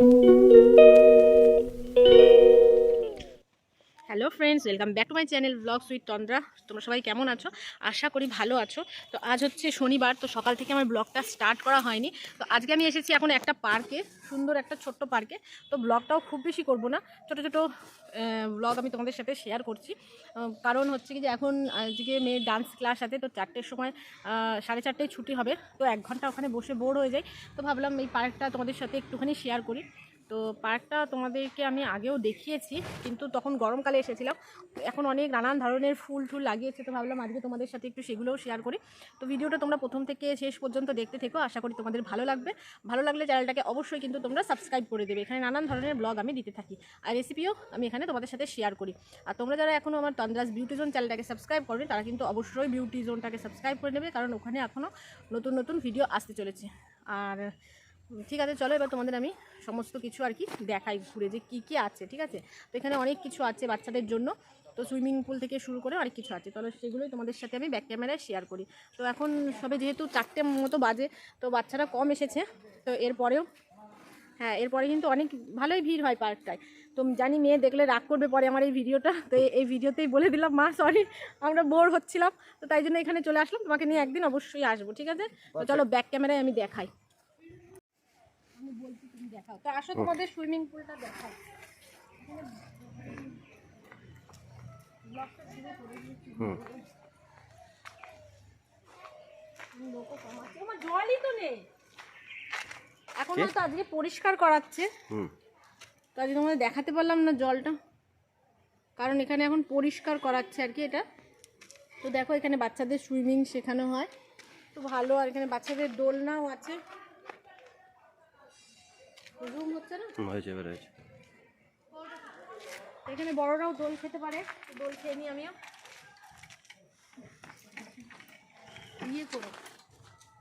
thank you friends welcome back to my channel blog sweet Tandra তোমরা সবাই কেমন আছো? আশা করি ভালো আছো। তো আজ হচ্ছে শনিবার, তো সকাল থেকে আমার ব্লগটা স্টার্ট করা হয়নি। তো আজকে আমি এসেছি এখন একটা পার্কে সুন্দর একটা ছোট্ট পার্কে তো ব্লগটাও খুব বেশি করব না। ছোটো ছোটো ব্লগ আমি তোমাদের সাথে শেয়ার করছি। কারণ হচ্ছে কি যে এখন আজকে মেয়ের ডান্স ক্লাস আছে, তো চারটের সময় সাড়ে চারটেয় ছুটি হবে। তো এক ঘণ্টা ওখানে বসে বোর হয়ে যাই। তো ভাবলাম এই পার্কটা তোমাদের সাথে একটুখানি শেয়ার করি। তো পার্কটা তোমাদেরকে আমি আগেও দেখিয়েছি, কিন্তু তখন গরমকালে এসেছিলাম। এখন অনেক নানান ধরনের ফুল টুল লাগিয়েছে, তো ভাবলাম আজকে তোমাদের সাথে একটু সেগুলোও শেয়ার করি। তো ভিডিওটা তোমরা প্রথম থেকে শেষ পর্যন্ত দেখতে থেকো, আশা করি তোমাদের ভালো লাগবে। ভালো লাগলে চ্যানেলটাকে অবশ্যই কিন্তু তোমরা সাবস্ক্রাইব করে দেবে। এখানে নানান ধরনের ব্লগ আমি দিতে থাকি। আর রেসিপিও আমি এখানে তোমাদের সাথে শেয়ার করি। আর তোমরা যারা এখনও আমার তন্দ্রাস বিউটি জোন চ্যানেলটাকে সাবস্ক্রাইব করবে তারা কিন্তু অবশ্যই বিউটি জোনটাকে সাবস্ক্রাইব করে নেবে, কারণ ওখানে এখনও নতুন নতুন ভিডিও আসতে চলেছে। আর ঠিক আছে চলো এবার তোমাদের আমি সমস্ত কিছু আর কি দেখাই ঘুরে যে কী কী আছে ঠিক আছে? তো এখানে অনেক কিছু আছে বাচ্চাদের জন্য। তো সুইমিং পুল থেকে শুরু করে অনেক কিছু আছে। তাহলে সেগুলোই তোমাদের সাথে আমি ব্যাক ক্যামেরায় শেয়ার করি। তো এখন সবে যেহেতু চারটে মতো বাজে তো বাচ্চারা কম এসেছে। তো এরপরেও হ্যাঁ এরপরে কিন্তু অনেক ভালোই ভিড় হয় পার্কটায়। তো জানি মেয়ে দেখলে রাগ করবে পরে আমার এই ভিডিওটা। তো এই- এই ভিডিওতেই বলে দিলাম মা সরি আমরা বোর হচ্ছিলাম। তো তাই জন্য এখানে চলে আসলাম। তোমাকে নিয়ে একদিন অবশ্যই আসব ঠিক আছে? তো চলো ব্যাক ক্যামেরায় আমি দেখাই। আমি বলছি তুমি দেখাও। তো আসো তোমাদের সুইমিং পুলটা দেখাও। জলই তো নেই। এখনও তো আজকে পরিষ্কার করাচ্ছে। তো আজকে তোমাদের দেখাতে পারলাম না জলটা। কারণ এখানে এখন পরিষ্কার করাচ্ছে আর কি এটা। তো দেখো এখানে বাচ্চাদের সুইমিং শেখানো হয়। তো ভালো আর এখানে বাচ্চাদের দোলনাও আছে। রুম হচ্ছে না? হয়েছে এবার হয়েছে। এখানে বড়রাও দোল খেতে পারে দোল খেয়ে নিই আমিও। ইয়ে করো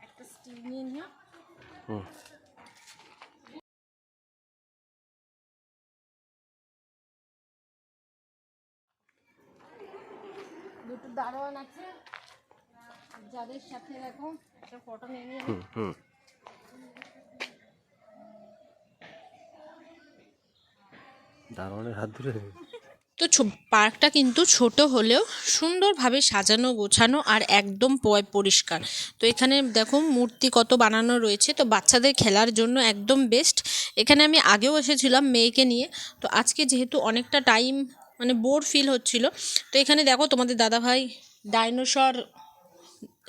একটা স্টিল নিয়ে নিও। হুম। দুটো দারোয়ান আছে যাদের সাথে দেখো একটা ফটো নিয়ে নিয়ে হুম হুম। দারোয়ানের হাত ধরে। তো পার্কটা কিন্তু ছোট হলেও সুন্দরভাবে সাজানো, গোছানো আর একদম পরিষ্কার। তো এখানে দেখো মূর্তি কত বানানো রয়েছে। তো বাচ্চাদের খেলার জন্য একদম বেস্ট এখানে আমি আগেও এসেছিলাম মেয়েকে নিয়ে। তো আজকে যেহেতু অনেকটা টাইম মানে বোর ফিল হচ্ছিল। তো এখানে দেখো তোমাদের দাদাভাই ডাইনোসর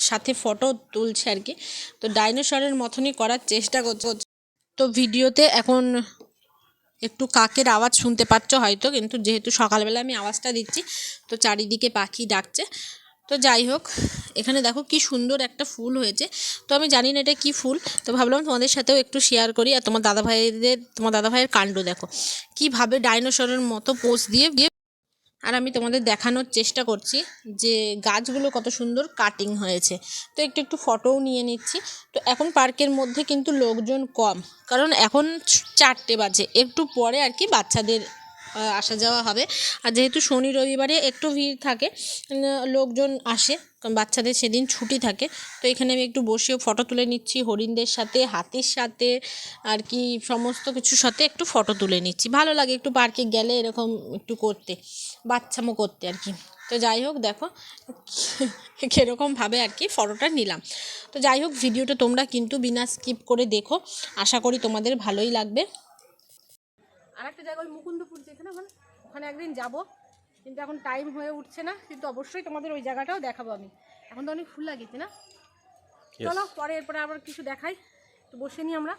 সাথে ফটো তুলছে আর কি। তো ডাইনোসরের মতনই করার চেষ্টা করছে। তো ভিডিওতে এখন একটু কাকের আওয়াজ শুনতে পাচ্ছ হয়তো, কিন্তু যেহেতু সকালবেলা আমি আওয়াজটা দিচ্ছি, তো চারিদিকে পাখি ডাকছে। তো যাই হোক, এখানে দেখো কি সুন্দর একটা ফুল হয়েছে। তো আমি জানি না এটা কি ফুল, তো ভাবলাম তোমাদের সাথেও একটু শেয়ার করি। আর তোমার দাদা ভাইদের তোমার দাদা ভাইয়ের কাণ্ড দেখো। কীভাবে ডাইনোসরের মতো পোজ দিয়ে দিয়ে আর আমি তোমাদের দেখানোর চেষ্টা করছি যে গাছগুলো কত সুন্দর কাটিং হয়েছে। তো একটু একটু ফটোও নিয়ে নিচ্ছি। তো এখন পার্কের মধ্যে কিন্তু লোকজন কম। কারণ এখন চারটে বাজে। একটু পরে আর কি বাচ্চাদের আসা যাওয়া হবে। আর যেহেতু শনি রবিবারে একটু ভিড় থাকে লোকজন আসে বাচ্চাদের সেদিন ছুটি থাকে। তো এখানে আমি একটু বসেও ফটো তুলে নিচ্ছি, হরিণদের সাথে, হাতির সাথে, আর কি সমস্ত কিছুর সাথে একটু ফটো তুলে নিচ্ছি। ভালো লাগে একটু পার্কে গেলে এরকম একটু করতে, বাচ্চামো করতে আর কি। তো যাই হোক, দেখো কীরকমভাবে আর কি ফটোটা নিলাম। তো যাই হোক, ভিডিওটা তোমরা কিন্তু বিনা স্কিপ করে দেখো। আশা করি তোমাদের ভালোই লাগবে। আর একটা জায়গা ওই মুকুন্দপুর যেখানে ওখানে ওখানে একদিন যাব। কিন্তু এখন টাইম হয়ে উঠছে না কিন্তু অবশ্যই তোমাদের ওই জায়গাটাও দেখাবো আমি। এখন তো অনেক ফুল লাগিয়েছে না. চলো পরে এরপরে আবার কিছু দেখাই। তো বসে নিই আমরা।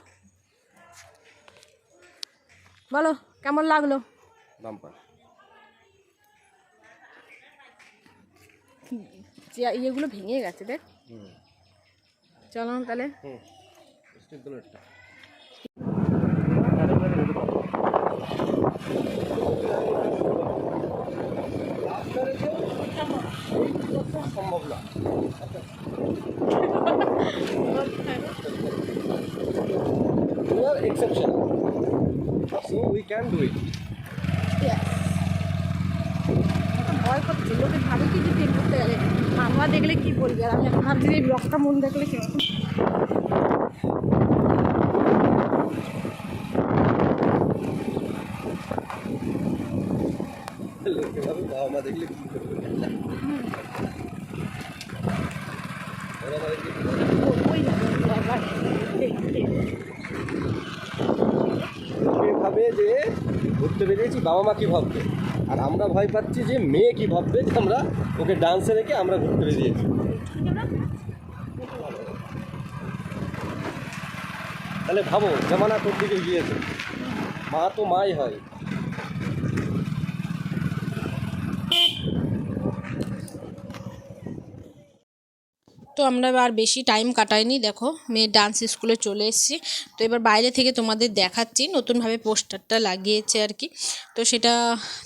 বলো কেমন লাগল? যে ইয়েগুলো ভেঙে গেছে দেখ হুম। চলো তাহলে হুম স্টিল বুলেটটা সম্ভব না We are exception. So we can do it. ভয় করছে, লোকে ভাবে কি যে ট্রেন করতে গেলে দেখলে কি বলবে আর আমি এখন ভাবছি যে ব্লগটা মন দেখলে কেমন দেখলে কি ভাবে যে ঘুরতে বেরিয়েছি, বাবা মা কি ভাববে? আর আমরা ভয় পাচ্ছি যে মেয়ে কি ভাববে যে আমরা ওকে ডান্সে রেখে আমরা ঘুরতে বেরিয়েছি। তাহলে ভাবো, জামানা তোর দিকে গিয়েছে? মা তো মাই হয়। তো আমরা আর বেশি টাইম কাটাইনি, দেখো, মেয়ে ডান্স স্কুলে চলে এসেছি। তো এবার বাইরে থেকে তোমাদের দেখাচ্ছি, নতুনভাবে পোস্টারটা লাগিয়েছে আর কি। তো সেটা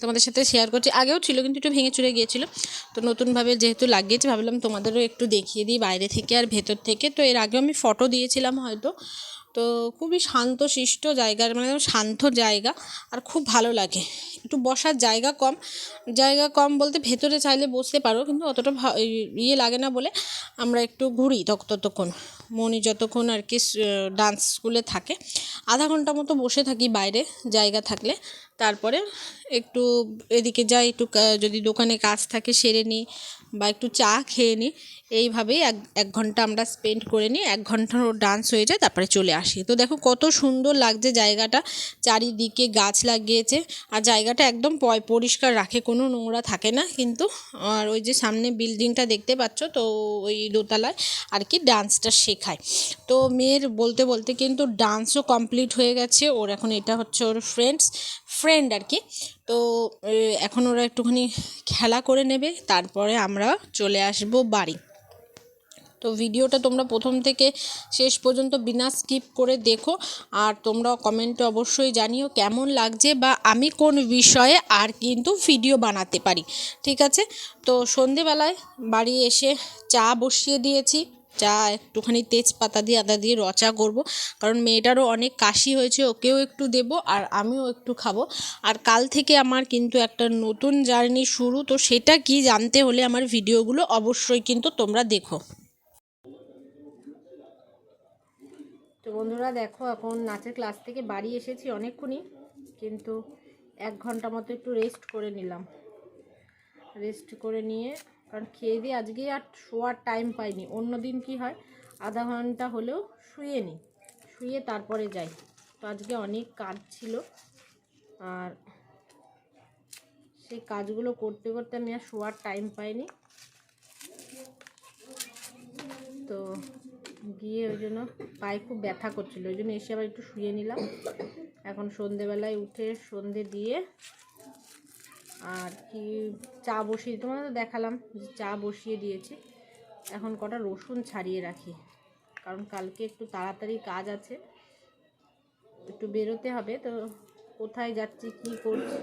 তোমাদের সাথে শেয়ার করছি। আগেও ছিল, কিন্তু একটু ভেঙে চুরে গিয়েছিল। তো নতুনভাবে যেহেতু লাগিয়েছে, ভাবলাম তোমাদেরও একটু দেখিয়ে দিই বাইরে থেকে আর ভেতর থেকে। তো এর আগেও আমি ফটো দিয়েছিলাম হয়তো। তো খুবই শান্ত, শিষ্ট জায়গার মানে শান্ত জায়গা আর খুব ভালো লাগে। একটু বসার জায়গা কম। জায়গা কম বলতে ভেতরে চাইলে বসতে পারো, কিন্তু অতটা ইয়ে লাগে না বলে আমরা একটু ঘুরি তত- ততক্ষণ। মনি যতক্ষণ আর কি ডান্স স্কুলে থাকে। আধা ঘণ্টা মতো বসে থাকি বাইরে জায়গা থাকলে। তারপরে একটু এদিকে যাই, একটু যদি দোকানে কাজ থাকে সেরে নিই বা একটু চা খেয়ে নিই। এইভাবেই এক এক ঘণ্টা আমরা স্পেন্ড করে নিই, এক ঘণ্টার ডান্স হয়ে যায়, তারপরে চলে আসি। তো দেখো কত সুন্দর লাগছে জায়গাটা, চারিদিকে গাছ লাগিয়েছে, আর জায়গাটা একদম পরিষ্কার রাখে, কোনো নোংরা থাকে না কিন্তু, আর ওই যে সামনে বিল্ডিংটা দেখতে পাচ্ছ, তো ওই দোতলায় আর কি ডান্সটা শেখায়। তো মেয়ের বলতে বলতে কিন্তু ডান্সও কমপ্লিট হয়ে গেছে, ওর এখন এটা হচ্ছে ওর ফ্রেন্ডস ফ্রেন্ড আর কি। তো এখন ওরা একটুখানি খেলা করে নেবে, তারপরে আমরা চলে আসব বাড়ি। তো ভিডিওটা তোমরা প্রথম থেকে শেষ পর্যন্ত বিনা স্কিপ করে দেখো। আর তোমরা কমেন্টে অবশ্যই জানিও কেমন লাগছে বা আমি কোন বিষয়ে আর কিন্তু ভিডিও বানাতে পারি। ঠিক আছে? তো সন্ধেবেলায় বাড়ি এসে চা বসিয়ে দিয়েছি। চা একটুখানি তেজপাতা দিয়ে, আদা দিয়ে রচা করব। কারণ মেয়েটারও অনেক কাশি হয়েছে, ওকেও একটু দেব আর আমিও একটু খাব। আর কাল থেকে আমার কিন্তু একটা নতুন জার্নি শুরু, তো সেটা কি জানতে হলে আমার ভিডিওগুলো অবশ্যই কিন্তু তোমরা দেখো। তো বন্ধুরা দেখো, এখন নাচের ক্লাস থেকে বাড়ি এসেছি অনেকক্ষণই, কিন্তু এক ঘণ্টা মতো একটু রেস্ট করে নিলাম। রেস্ট করে নিয়ে, কারণ খেয়ে দিয়ে আজকে আর শোয়ার টাইম পাইনি। অন্য দিন কি হয়, আধা ঘণ্টা হলেও শুয়ে নিই শুয়ে তারপরে যাই। তো আজকে অনেক কাজ ছিল, আর সেই কাজগুলো করতে করতে আমি আর শোয়ার টাইম পাইনি। তো গিয়ে ওই জন্য পায়ে খুব ব্যথা করছিল। ওই জন্য এসে আবার একটু শুয়ে নিলাম। এখন সন্ধেবেলায় উঠে সন্ধে দিয়ে আর কি চা বসিয়ে তোমাদের তো দেখালাম যে চা বসিয়ে দিয়েছি। এখন কটা রসুন ছাড়িয়ে রাখি। কারণ কালকে একটু তাড়াতাড়ি কাজ আছে। একটু বেরোতে হবে তো কোথায় যাচ্ছি কি করছি?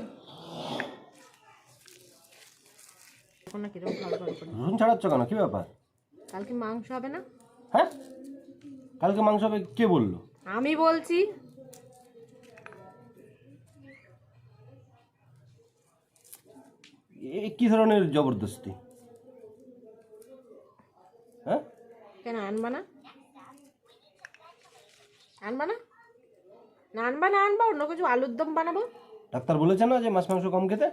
এখন না কীরকম করে রসুন ছাড়াচ্ছ কেন? কি ব্যাপার? কালকে মাংস হবে না? কালকে মাংস হবে কে বলল? আমি বলছি। এ কি ধরনের জবরদস্তি? হ্যাঁ? কেন আনবা না? আনবা না? না আনবা না আনবা অন্য কিছু আলুর দম বানাবো? ডাক্তার বলেছে না যে মাছ মাংস কম খেতে?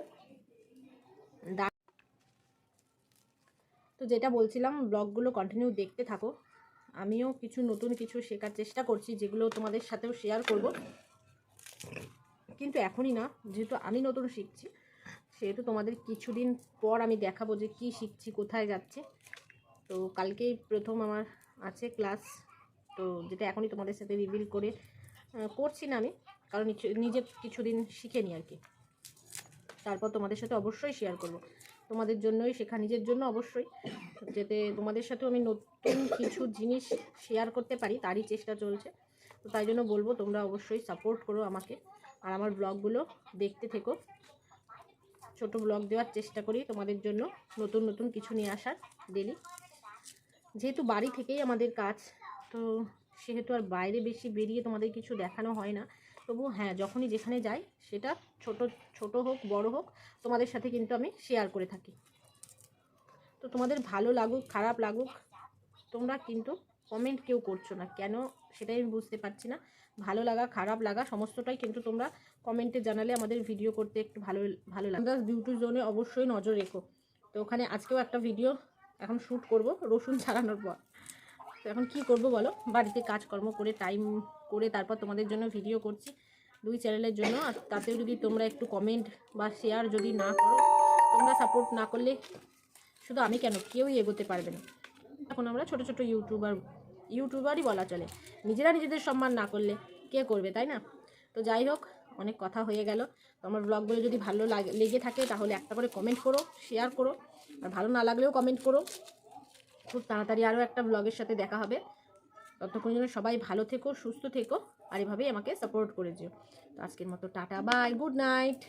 তো যেটা বলছিলাম ব্লগগুলো কন্টিনিউ দেখতে থাকো। আমিও কিছু নতুন কিছু শেখার চেষ্টা করছি, যেগুলো তোমাদের সাথেও শেয়ার করব। কিন্তু এখনই না, যেহেতু আমি নতুন শিখছি, সেহেতু তোমাদের কিছুদিন পর আমি দেখাবো যে কি শিখছি, কোথায় যাচ্ছে। তো কালকেই প্রথম আমার আছে ক্লাস তো যেটা এখনই তোমাদের সাথে রিভিল করে করছি না আমি, কারণ নিজে কিছুদিন শিখে নিই আর কি। তারপর তোমাদের সাথে অবশ্যই শেয়ার করব। তোমাদের জন্যই, শেখা নিজের জন্য অবশ্যই, যাতে তোমাদের সাথেও আমি নতুন কিছু জিনিস শেয়ার করতে পারি, তারই চেষ্টা চলছে। তো তাই জন্য বলব, তোমরা অবশ্যই সাপোর্ট করো আমাকে। আর আমার ব্লগগুলো দেখতে থেকো। ছোট ব্লগ দেওয়ার চেষ্টা করি তোমাদের জন্য, নতুন নতুন কিছু নিয়ে আসার ডেলি যেহেতু বাড়ি থেকেই আমাদের কাজ, তো সেহেতু আর বাইরে বেশি বেরিয়ে তোমাদের কিছু দেখানো হয় না। তবু হ্যাঁ যখনই যেখানে যাই, সেটা ছোট ছোট হোক, বড় হোক, তোমাদের সাথে কিন্তু আমি শেয়ার করে থাকি। তো তোমাদের ভালো লাগুক, খারাপ লাগুক, তোমরা কিন্তু কমেন্ট কেউ করছ না। কেন? সেটাই আমি বুঝতে পারছি না। ভালো লাগা, খারাপ লাগা, সমস্তটাই কিন্তু তোমরা কমেন্টে জানালে আমাদের ভিডিও করতে একটু ভালো ভালো লাগে। বিউটি জোনে অবশ্যই নজর রেখো। তো ওখানে আজকেও একটা ভিডিও এখন শ্যুট করব, রসুন ছাড়ানোর পর। তো এখন কি করব বলো? বাড়িতে কাজকর্ম করে টাইম করে তারপর তোমাদের জন্য ভিডিও করছি দুই চ্যানেলের জন্য। আর তাতেও যদি তোমরা একটু কমেন্ট বা শেয়ার যদি না করো, তোমরা সাপোর্ট না করলে শুধু আমি কেন? কেউই এগোতে পারবে না। এখন আমরা ছোট ছোট ইউটিউবার ইউটিউবারই বলা চলে। নিজেরা নিজেদের সম্মান না করলে কে করবে, তাই না? তো যাই হোক, অনেক কথা হয়ে গেল। তো আমার ব্লগগুলো যদি ভালো লাগে, লেগে থাকে তাহলে একটা করে কমেন্ট করো শেয়ার করো। আর ভালো না লাগলেও কমেন্ট করো। খুব তাড়াতাড়ি আরও একটা ব্লগের সাথে দেখা হবে। ততক্ষণ জন্য সবাই ভালো থেকো, সুস্থ থেকো, আর এভাবেই আমাকে সাপোর্ট করে যেও। তো আজকের মতো টাটা বাই গুড নাইট